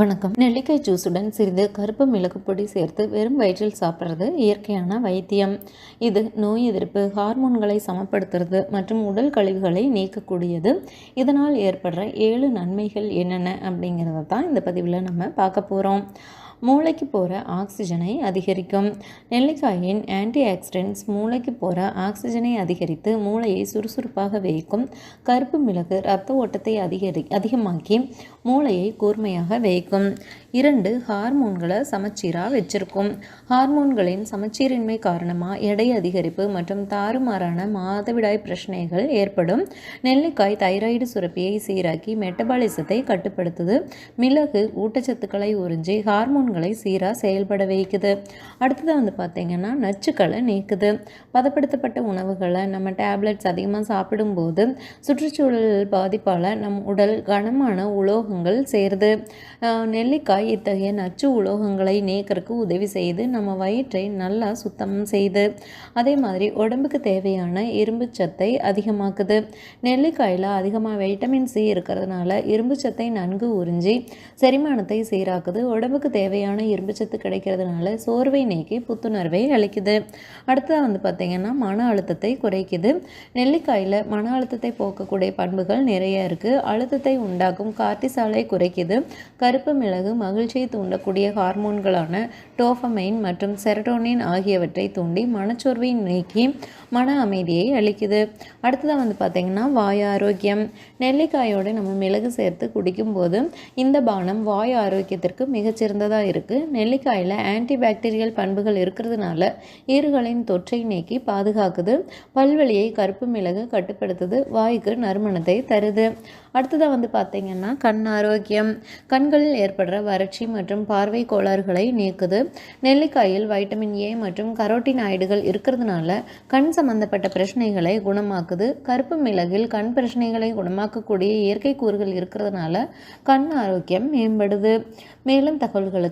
வணக்கம். நெல்லிக்காய் ஜூஸுடன் சிறிது கருப்பு மிளகு பொடி சேர்த்து வெறும் வயிற்றில் சாப்பிட்றது இயற்கையான வைத்தியம். இது நோய் எதிர்ப்பு ஹார்மோன்களை சமப்படுத்துறது மற்றும் உடல் கழிவுகளை நீக்கக்கூடியது. இதனால் ஏற்படுற ஏழு நன்மைகள் என்னென்ன அப்படிங்கிறத தான் இந்த பதிவில் நம்ம பார்க்க போகிறோம் மூளைக்கு போகிற ஆக்சிஜனை அதிகரிக்கும். நெல்லிக்காயின் ஆன்டி ஆக்சிடென்ட்ஸ் மூளைக்கு போகிற ஆக்சிஜனை அதிகரித்து மூளையை சுறுசுறுப்பாக வைக்கும் கருப்பு மிளகு இரத்த ஓட்டத்தை அதிகரி அதிகமாக்கி மூளையை கூர்மையாக வைக்கும் இரண்டு ஹார்மோன்களை சமச்சீராக வச்சிருக்கும். ஹார்மோன்களின் சமச்சீரின்மை காரணமாக எடை அதிகரிப்பு மற்றும் தாறுமாறான மாதவிடாய் பிரச்சனைகள் ஏற்படும். நெல்லிக்காய் தைராய்டு சுரப்பியை சீராக்கி மெட்டபாலிசத்தை கட்டுப்படுத்துது. மிளகு ஊட்டச்சத்துக்களை உறிஞ்சி ஹார்மோன் ஹார்மோன்களை சீராக செயல்பட வைக்குது. அடுத்தது வந்து பார்த்திங்கன்னா நச்சுக்களை நீக்குது. பதப்படுத்தப்பட்ட உணவுகளை நம்ம டேப்லெட்ஸ் அதிகமாக சாப்பிடும்போது சுற்றுச்சூழல் பாதிப்பால் நம் உடல் கனமான உலோகங்கள் சேருது. நெல்லிக்காய் இத்தகைய நச்சு உலோகங்களை நீக்கிறதுக்கு உதவி செய்து நம்ம வயிற்றை நல்லா சுத்தம் செய்து அதே மாதிரி உடம்புக்கு தேவையான இரும்பு சத்தை அதிகமாக்குது. நெல்லிக்காயில் அதிகமாக வைட்டமின் சி இருக்கிறதுனால இரும்பு சத்தை நன்கு உறிஞ்சி செரிமானத்தை சீராக்குது. உடம்புக்கு தேவையான இரும்பு சத்து கிடைக்கிறதுனால சோர்வை நீக்கி புத்துணர்வை அளிக்குது. அடுத்ததாக வந்து பார்த்திங்கன்னா மன அழுத்தத்தை குறைக்குது. நெல்லிக்காயில் மன அழுத்தத்தை போக்கக்கூடிய பண்புகள் நிறைய இருக்குது அழுத்தத்தை உண்டாக்கும் கார்டிசாலை குறைக்குது. கருப்பு மிளகு மகிழ்ச்சியை தூண்டக்கூடிய ஹார்மோன்களான டோஃபமைன் மற்றும் செரட்டோனின் ஆகியவற்றை தூண்டி மனச்சோர்வை நீக்கி மன அமைதியை அளிக்குது. அடுத்ததாக வந்து பார்த்திங்கன்னா வாய் ஆரோக்கியம். நெல்லிக்காயோடு நம்ம மிளகு சேர்த்து குடிக்கும்போது இந்த பானம் வாய் ஆரோக்கியத்திற்கு மிகச்சிறந்ததாக இருக்குது நெல்லிக்காயில் ஆன்டிபாக்டீரியல் பண்புகள் இருக்கிறதுனால ஈறுகளின் தொற்றை நீக்கி பாதுகாக்குது. பல்வழியை கருப்பு மிளகு கட்டுப்படுத்துது. வாய்க்கு நறுமணத்தை தருது. அடுத்ததாக வந்து பார்த்திங்கன்னா கண் ஆரோக்கியம். கண்களில் ஏற்படுற வறட்சி மற்றும் பார்வை கோளாறுகளை நீக்குது. நெல்லிக்காயில் வைட்டமின் ஏ மற்றும் கரோட்டினாய்டுகள் இருக்கிறதுனால கண் சம்பந்தப்பட்ட பிரச்சனைகளை குணமாக்குது. கருப்பு மிளகில் கண் பிரச்சனைகளை குணமாக்கக்கூடிய இயற்கை கூறுகள் இருக்கிறதுனால கண் ஆரோக்கியம் மேம்படுது. மேலும் தகவல்களுக்கு